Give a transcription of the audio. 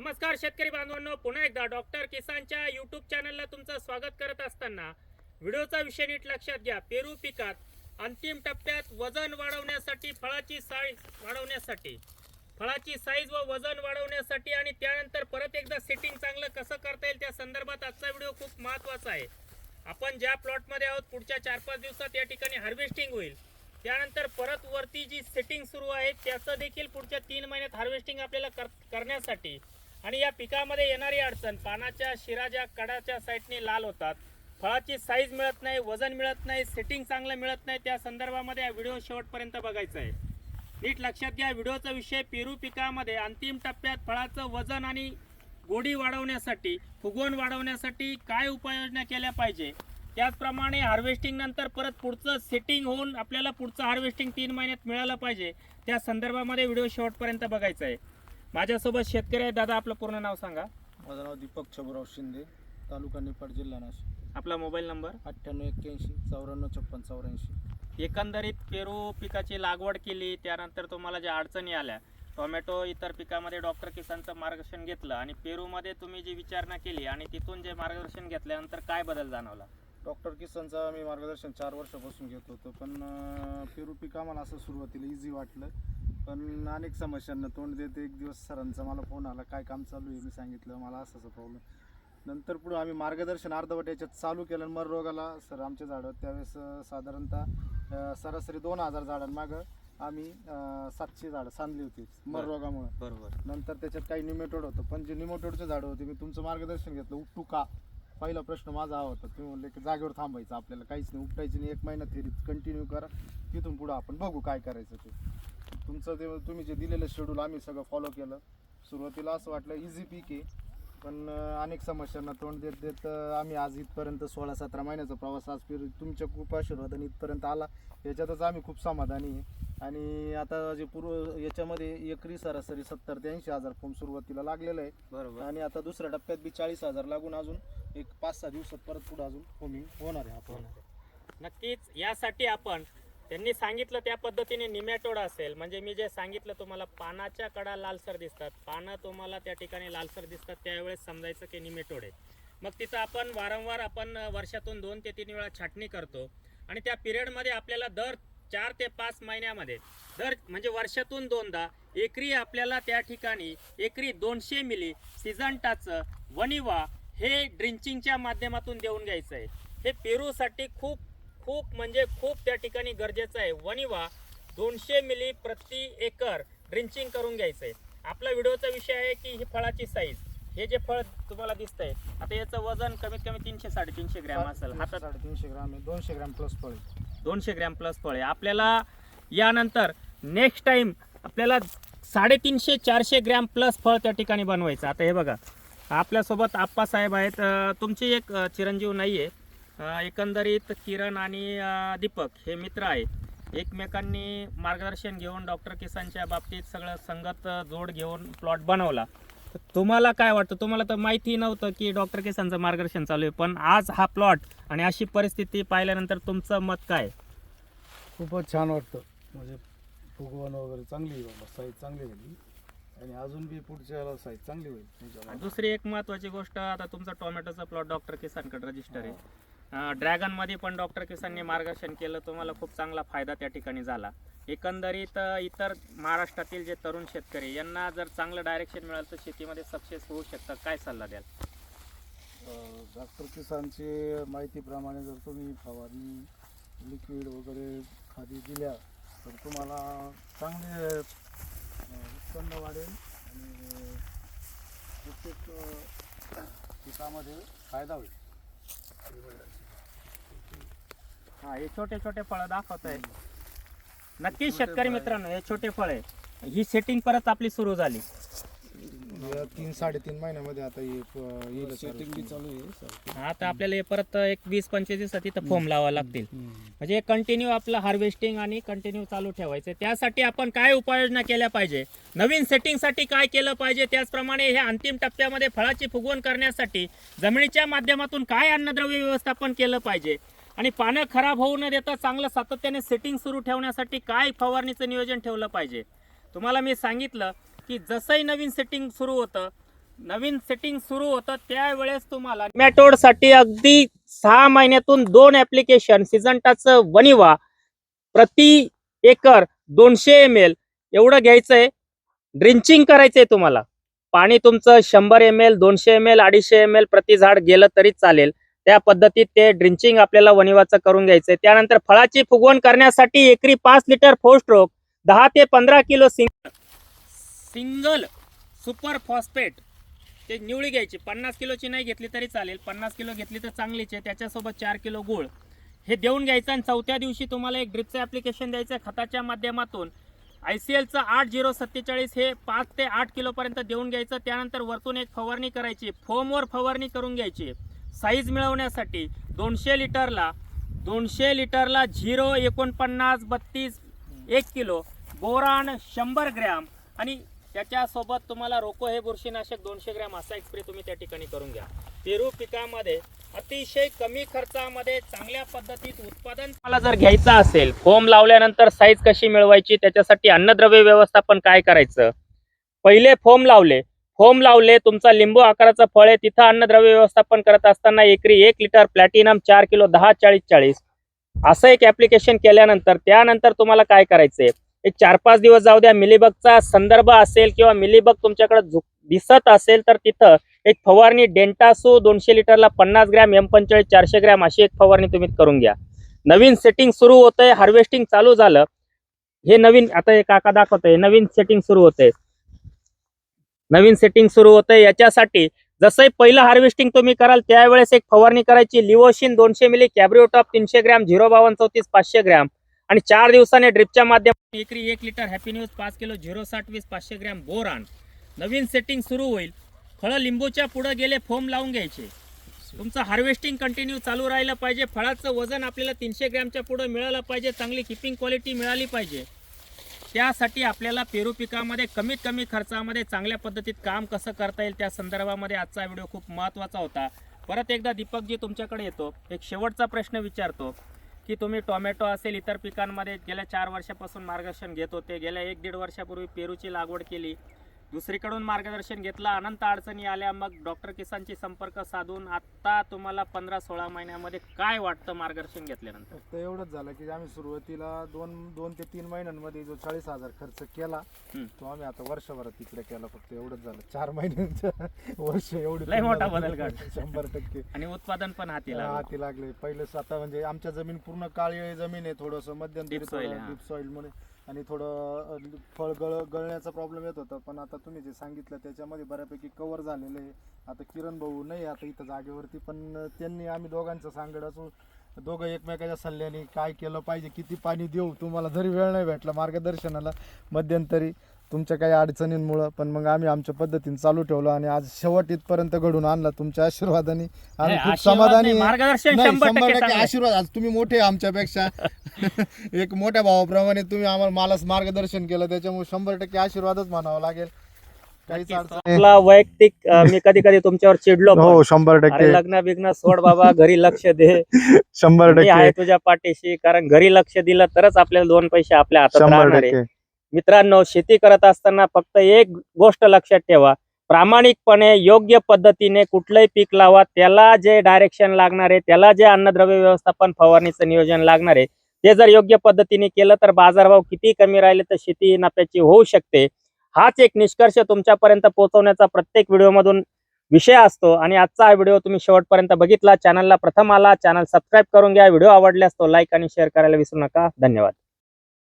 नमस्कार शेतकरी बांधवांनो पुन्हा एकदा डॉक्टर किसानच्या युट्यूब चॅनलला तुमचं स्वागत करत असताना व्हिडिओचा विषय नीट लक्षात घ्या. पेरू पिकात अंतिम टप्प्यात वजन वाढवण्यासाठी फळाची साईज वाढवण्यासाठी फळाची साईज व वजन वाढवण्यासाठी आणि त्यानंतर परत एकदा सेटिंग चांगलं कसं करता येईल त्या संदर्भात आजचा व्हिडिओ खूप महत्त्वाचा आहे. आपण ज्या प्लॉटमध्ये आहोत पुढच्या चार पाच दिवसात या ठिकाणी हार्वेस्टिंग होईल. त्यानंतर परत वरती जी सेटिंग सुरू आहे त्याचं देखील पुढच्या तीन महिन्यात हार्वेस्टिंग आपल्याला कर करण्यासाठी आणि या पिकामध्ये येणारी अडचण पानाच्या शिराच्या कडाच्या साईडने लाल होतात. फळाची साईज मिळत नाही वजन मिळत नाही सेटिंग चांगलं मिळत नाही त्या संदर्भामध्ये हा व्हिडिओ शेवटपर्यंत बघायचा आहे. नीट लक्षात घ्या व्हिडिओचा विषय पेरू पिकामध्ये अंतिम टप्प्यात फळाचं वजन आणि गोडी वाढवण्यासाठी फुगवण वाढवण्यासाठी काय उपाययोजना केल्या पाहिजे? त्याचप्रमाणे हार्वेस्टिंग नंतर परत पुढचं सेटिंग होऊन आपल्याला पुढचं हार्वेस्टिंग तीन महिन्यात मिळालं पाहिजे. त्या संदर्भामध्ये व्हिडिओ शेवटपर्यंत बघायचा आहे. माझ्यासोबत शेतकरी आहे दादा आपलं पूर्ण नाव सांगा. माझं नाव दीपक छबुराव शिंदे तालुका निफाड जिल्हा नाशिक. आपला मोबाईल नंबर? अठ्ठ्याण्णव एक्क्याऐंशी चौऱ्याण्णव छप्पन चौऱ्याऐंशी. एकंदरीत पेरू पिकाची लागवड केली त्यानंतर तुम्हाला ज्या अडचणी आल्या टोमॅटो इतर पिकामध्ये डॉक्टर किसानचं मार्गदर्शन घेतलं आणि पेरूमध्ये तुम्ही जी विचारणा केली आणि तिथून जे मार्गदर्शन घेतल्यानंतर काय बदल जाणवला? डॉक्टर किसनचा मी मार्गदर्शन चार वर्षापासून घेत होतो पण अं, पेरू पीक आम्हाला असं सुरुवातीला इझी वाटलं. पण अनेक समस्यांना तोंड देत. एक दिवस सरांचा मला फोन आला काय काम चालू आहे? मी सांगितलं मला असं असं प्रॉब्लेम नंतर पुढे आम्ही मार्गदर्शन अर्धवट याच्यात चालू केलं आणि मर रोगाला सर आमच्या झाडं. त्यावेळेस साधारणतः सरासरी दोन हजार झाडांमागं आम्ही सातशे झाडं सांधली होती मर. रोगामुळे. बरोबर. नंतर त्याच्यात काही निमेटोड होतं. पण जे निमोटोडचे झाडं होते मी तुमचं मार्गदर्शन घेतलं. उपटू का पहिला प्रश्न माझा हा होता. तुम्ही म्हणले की जागेवर थांबायचं आपल्याला काहीच नाही. उपटायची नाही. एक महिना थेरी कंटिन्यू करा. तिथून पुढं आपण बघू काय करायचं ते. तुमचं ते तुम्ही जे दिलेलं शेड्यूल आम्ही सगळं फॉलो केलं. सुरुवातीला असं वाटलं इझी पीक आहे. पण अनेक समस्यांना तोंड देत देत आम्ही आज इथपर्यंत सोळा सतरा महिन्याचा प्रवास आज फिर तुमच्या खूप आशीर्वादाने इथपर्यंत आला. याच्यातच आम्ही खूप समाधानी आहे. आणि आता जे पूर्व याच्यामध्ये एकरी सरासरी सत्तर ते ऐंशी हजार फॉर्म सुरुवातीला लागलेलं आहे. बरोबर. आणि आता दुसऱ्या टप्प्यात बी चाळीस हजार लागून अजून एक पाच सहा दिवसात परत पुढे अजून फॉर्मिंग होणार आहे आपण नक्कीच. यासाठी आपण त्यांनी सांगितलं त्या पद्धतीने निमॅटोड असेल. म्हणजे मी जे सांगितलं तुम्हाला पानाच्या कडा लालसर दिसतात. पानं तुम्हाला त्या ठिकाणी लालसर दिसतात. त्यावेळेस समजायचं की निमॅटोड आहे मग तिथं आपण वारंवार आपण वर्षातून दोन ते तीन वेळा छाटणी करतो. आणि त्या पिरियडमध्ये आपल्याला दर चार ते पाच महिन्यामध्ये दर म्हणजे वर्षातून दोनदा एकरी आपल्याला त्या ठिकाणी एकरी दोनशे मिली सिजंटाचं वनिवा हे ड्रिंचिंगच्या माध्यमातून देऊन घ्यायचं आहे हे पेरूसाठी खूप खूप म्हणजे खूप त्या ठिकाणी गरजेचं आहे. वनिवा दोनशे मिली प्रति एकर ड्रिंचिंग करून घ्यायचं आहे. आपला व्हिडिओचा विषय आहे की ही फळाची साईज हे जे फळ तुम्हाला दिसतंय आता याचं वजन कमीत कमी तीनशे साडेतीनशे ग्रॅम असेल. हातात साडेतीनशे ग्राम आहे. दोनशे ग्राम प्लस फळ आहे. दोनशे ग्रॅम प्लस फळ आहे. आपल्याला यानंतर नेक्स्ट टाइम आपल्याला साडेतीनशे चारशे ग्रॅम प्लस फळ त्या ठिकाणी बनवायचं. आता हे बघा आपल्यासोबत आप्पासाहेब आहेत. अं, तुमचे एक अं, चिरंजीव नाही आहे एकंदरीत किरण आणि दीपक हे मित्र आहेत. एकमेकांनी मार्गदर्शन घेऊन डॉक्टर किसानच्या बाबतीत सगळं संगत जोड घेऊन प्लॉट बनवला. तर तुम्हाला काय वाटतं? तुम्हाला तर माहिती नव्हतं की डॉक्टर किसानचं मार्गदर्शन चालू आहे पण आज हा प्लॉट आणि अशी परिस्थिती पाहिल्यानंतर तुमचं मत काय? खूपच छान वाटतं. म्हणजे फुगवण वगैरे चांगली बाबा साईज चांगली झाली आणि अजून बी पुढच्या साईज चांगली होईल. दुसरी एक महत्वाची गोष्ट आता तुमचा टोमॅटोचा प्लॉट डॉक्टर किसानकडे रजिस्टर आहे. ड्रॅगनमध्ये पण डॉक्टर किसानने मार्गदर्शन केलं तुम्हाला खूप चांगला फायदा त्या ठिकाणी झाला. एकंदरीत इतर महाराष्ट्रातील जे तरुण शेतकरी यांना जर चांगलं डायरेक्शन मिळालं तर शेतीमध्ये सक्सेस होऊ शकतं. काय सल्ला द्याल? डॉक्टर किसानचे माहितीप्रमाणे जर तुम्ही फवारणी लिक्विड वगैरे खादी दिल्या तर तुम्हाला चांगले उत्पन्न वाढेल आणि प्रत्येक पिकामध्ये फायदा होईल. हा हे छोटे छोटे फळं दाखवत आहे नक्कीच शेतकरी मित्रांनो हे छोटे फळ आहे. ही सेटिंग परत आपली सुरू झाली. या तीन साडेतीन महिन्यामध्ये आता हे प- येईल सेटिंग बी चालू आहे आता आपल्याला हे परत एक वीस पंचवीस दिवसात इथं फॉर्म लावा लागतील. म्हणजे कंटिन्यू आपलं हार्वेस्टिंग आणि कंटिन्यू चालू ठेवायचं. त्यासाठी आपण काय उपाययोजना केल्या पाहिजे? नवीन सेटिंगसाठी काय केलं पाहिजे? त्याचप्रमाणे हे अंतिम टप्प्यामध्ये फळाची फुगवण करण्यासाठी जमिनीच्या माध्यमातून काय अन्नद्रव्य व्यवस्थापन केलं पाहिजे? आणि पानं खराब होऊ न देता चांगलं सातत्याने सेटिंग सुरू ठेवण्यासाठी काय फवारणीचं नियोजन ठेवलं पाहिजे? तुम्हाला मी सांगितलं की जसंही नवीन सेटिंग सुरू होतं नवीन सेटिंग सुरू होतं त्यावेळेस तुम्हाला मॅटोडसाठी अगदी सहा महिन्यातून दोन ऍप्लिकेशन सिजंटाचं वनिवा प्रति एकर दोनशे एम एल एवढं घ्यायचंय. ड्रिंचिंग करायचंय तुम्हाला. पाणी तुमचं शंभर एम एल दोनशे एम एल अडीचशे एम एल प्रति झाड गेलं तरी चालेल. त्या पद्धतीत ते ड्रिंचिंग आपल्याला वनिवाचं करून घ्यायचंय. त्यानंतर फळाची फुगवण करण्यासाठी एकरी पाच लिटर फोस्ट्रोक दहा ते पंधरा kilo sing single super phosphate. ते निवळी घ्यायची. पन्नास किलोची नाही घेतली तरी चालेल. पन्नास किलो घेतली तर चांगलीच आहे. त्याच्यासोबत चार किलो गुळ. हे देऊन घ्यायचं आणि चौथ्या दिवशी तुम्हाला एक ड्रिपचं ॲप्लिकेशन द्यायचं आहे खताच्या माध्यमातून. आय सी एलचं आठ झिरो सत्तेचाळीस हे पाच ते आठ किलोपर्यंत देऊन घ्यायचं. त्यानंतर वरतून एक फवारणी करायची. फोमवर फवारणी करून घ्यायची. साईज मिळवण्यासाठी दोनशे लिटरला दोनशे लिटरला झिरो एकोणपन्नास बत्तीस एक किलो. बोरान शंभर ग्रॅम. आणि त्याच्यासोबत तुम्हाला रोको हे बुरशीनाशक दोनशे ग्रॅम असा एक स्प्रे तुम्ही त्या ठिकाणी करून घ्या. पेरू पिकामध्ये अतिशय कमी खर्चामध्ये चांगल्या पद्धतीत उत्पादन मला जर घ्यायचं असेल फोम लावल्यानंतर साईज कशी मिळवायची त्याच्यासाठी अन्नद्रव्य व्यवस्थापन काय करायचं? पहिले फोम लावले. फोम लावले तुमचा लिंबू आकाराचं फळ आहे तिथं अन्नद्रव्य व्यवस्थापन करत असताना एकरी एक लिटर प्लॅटिनम चार किलो दहा चाळीस चाळीस. असं एक ऍप्लिकेशन केल्यानंतर त्यानंतर तुम्हाला काय करायचंय? एक चार पाच दिवस जाऊ द्या. मिलीबगचा संदर्भ असेल किंवा मिलीबग तुमच्याकडे झुक दिसत असेल तर तिथं एक फवारणी डेंटासो दोनशे लिटरला पन्नास ग्रॅम एम पंचेचाळीस चारशे ग्रॅम अशी एक फवारणी तुम्ही करून घ्या. नवीन सेटिंग सुरू होतंय हार्वेस्टिंग चालू झालं. हे नवीन आता हे काका दाखवतंय नवीन सेटिंग सुरू होतंय. नवीन सेटिंग सुरू होतंय. याच्यासाठी जसंही पहिलं हार्वेस्टिंग तुम्ही कराल त्यावेळेस एक फवारणी करायची. लिवोशिन दोनशे मिली कॅब्रिओटॉप तीनशे ग्रॅम झिरो बावन चौतीस पाचशे ग्रॅम. आणि चार दिवसाने ड्रिपच्या माध्यमातून एकरी एक लिटर हॅपी न्यूज पाच किलो झिरो साठ वीस पाचशे ग्रॅम बोरान. नवीन सेटिंग सुरू होईल. फळं लिंबूच्या पुढं गेले फोम लावून घ्यायचे. तुमचं हार्वेस्टिंग कंटिन्यू चालू राहिलं पाहिजे. फळाचं वजन आपल्याला तीनशे ग्रॅमच्या पुढं मिळालं पाहिजे. चांगली किपिंग क्वालिटी मिळाली पाहिजे. त्यासाठी आपल्याला पेरू पिकामध्ये कमीत कमी खर्चामध्ये चांगल्या पद्धतीत काम कसं करता येईल त्या संदर्भामध्ये आजचा व्हिडिओ खूप महत्त्वाचा होता. परत एकदा दीपकजी तुमच्याकडे येतो. एक शेवटचा प्रश्न विचारतो. की तुम्ही टोमॅटो असेल इतर पिकांमध्ये गेल्या चार वर्षापासून मार्गदर्शन घेत होते. गेल्या एक दीड वर्षापूर्वी पेरूची लागवड केली. दुसरीकडून मार्गदर्शन घेतलं अनंत अडचणी आल्या मग डॉक्टर किसानची संपर्क साधून आता तुम्हाला पंधरा सोळा महिन्यामध्ये काय वाटतं मार्गदर्शन घेतल्यानंतर फक्त एवढंच झालं की आम्ही सुरुवातीला दोन दोन ते तीन महिन्यांमध्ये जो चाळीस हजार खर्च केला हम्म. तो आम्ही आता वर्षभरात तिकडे केला फक्त एवढंच झालं चार महिन्यांचं वर्ष एवढी लय मोठा बदल. शंभर टक्के आणि उत्पादन पण हाती लागलं हाती लागले पहिलं आता म्हणजे आमच्या जमीन पूर्ण काळी जमीन आहे थोडस मध्यंतरी Deep soil हा. डीप सॉइलमध्ये आणि थोडं फळ गळ गळण्याचा प्रॉब्लेम येत होता. पण आता तुम्ही जे सांगितलं त्याच्यामध्ये बऱ्यापैकी कव्हर झालेलं आहे. आता किरण भाऊ नाही आता इथं जागेवरती. पण त्यांनी आम्ही दोघांचं सांगड असू दोघं एकमेकाच्या सल्ल्याने काय केलं पाहिजे किती पाणी देऊ तुम्हाला जरी वेळ नाही भेटला मार्गदर्शनाला मध्यंतरी. तुमच्या काही अडचणींमुळं पण मग आम्ही आमच्या पद्धतीने चालू ठेवलो आणि आज शेवट इथपर्यंत घडून आणला तुमच्या आशीर्वादाने. आम्ही नाही, खूप आशीर्वाद समाधानी नाही, आहे. मार्गदर्शन नाही, शंभर शंभर टक्के टक्के चांगलं. आशीर्वाद. आज तुम्ही मोठे आहे आमच्यापेक्षा. एक मोठ्या भावाप्रमाणे तुम्ही आम्हाला मला मार्गदर्शन केलं त्याच्यामुळे शंभर टक्के आशीर्वादच म्हणावं लागेल. काहीच अडचण नाही. आपला वैयक्तिक अं, मी कधी कधी तुमच्यावर चिडलो पण. हो शंभर अरे लग्न बिग्न सोड बाबा घरी लक्ष दे. शंभर मी आहे तुझ्या पाठीशी कारण घरी लक्ष दिलं तरच आपल्याला दोन पैसे आपल्या हातात शंभर राहणार आहे. टक्के. मित्रांनो शेती करत असताना फक्त एक गोष्ट लक्षात ठेवा. प्रामाणिकपणे योग्य पद्धतीने कुठलंही पीक लावा त्याला जे डायरेक्शन लागणार आहे त्याला जे अन्नद्रव्य व्यवस्थापन फवारणीचं नियोजन लागणार आहे ते जर योग्य पद्धतीने केलं तर बाजारभाव किती कमी राहिले तर शेती नफ्याची होऊ शकते. हाच एक निष्कर्ष तुमच्यापर्यंत पोहोचवण्याचा प्रत्येक व्हिडिओमधून विषय असतो आणि आजचा हा व्हिडिओ तुम्ही शेवटपर्यंत बघितला चॅनलला प्रथम आला चॅनल सबस्क्राईब करून घ्या व्हिडिओ आवडल्यास तो लाईक आणि शेअर करायला विसरू नका. धन्यवाद.